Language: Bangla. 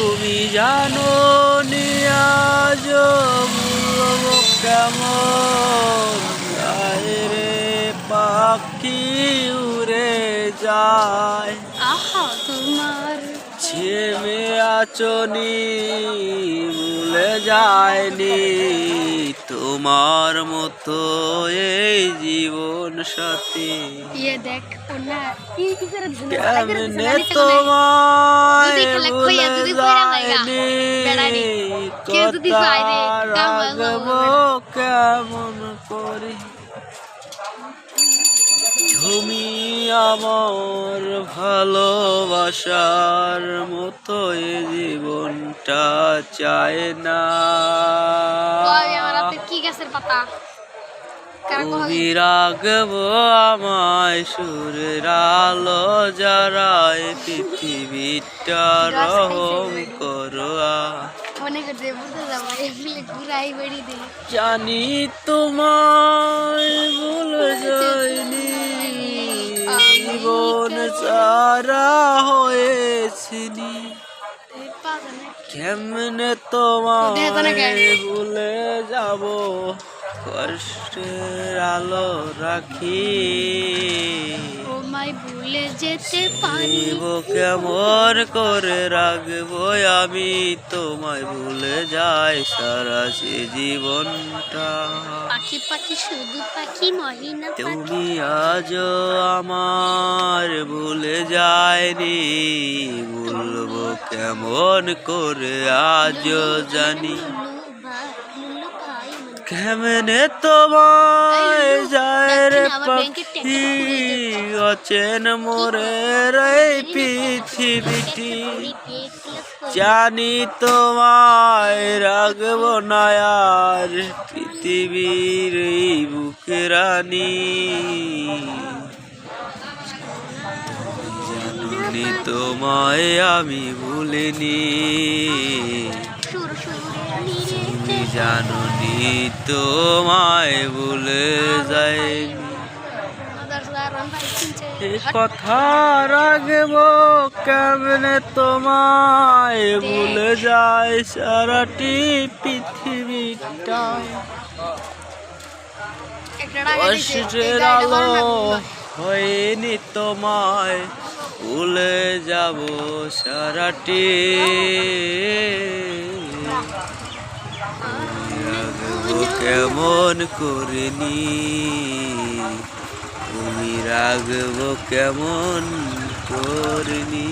তুমি জানো নিয়াজ কেমন? রে পাখি উড়ে যায়। আহা তোমার ছেমে আচনি ভুলে যায়নি। তোমার মতো এই জীবন সাথী। ইয়ে ধুনে কেমনে যদি খেলা খইয়া যদি কেউ যদি কেমন করি? তুমি আমার ভালোবাসার মতো এ জীবনটা চায় না। কি গাছের পাতা? তুমি রাখব আমায় সুরের আলো যারায় পৃথিবীটা রহম করো। করছে বুঝতে যাব এমনি ঘুরাই বেড়ি দে জানি তোমায় ভুলে যায়নি জীবন সারা হয়েছিনি। কেমনে তোমায় ভুলে যাব? কষ্টের আলো রাখি। মাই ভুলে যেতে পারি। দিব কেমন করে রাখব আমি? তোমায় ভুলে যাই সারা সে জীবনটা। পাখি পাখি শুধু পাখি মহিনা তুমি আজ আমার ভুলে যায়নি। ভুলবো কেমন করে আজ জানি। কেমনে তোমায় যায় রে পাখি? অচেন মোরের এই পৃথিবীটি। জানি তোমায় রাখব না আর পৃথিবীর এই বুকে রানী। জানি তোমায় আমি ভুলিনি। তুমি তোমায় যায়নি এ কথা রাখব কেমনে তোমায় ভুলে যায় সারাটি পৃথিবীটা। কষ্টের আলো হয়নি তোমায়। ভুলে যাব সারাটি। কেমন করিনি তুমি রাগব কেমন করিনি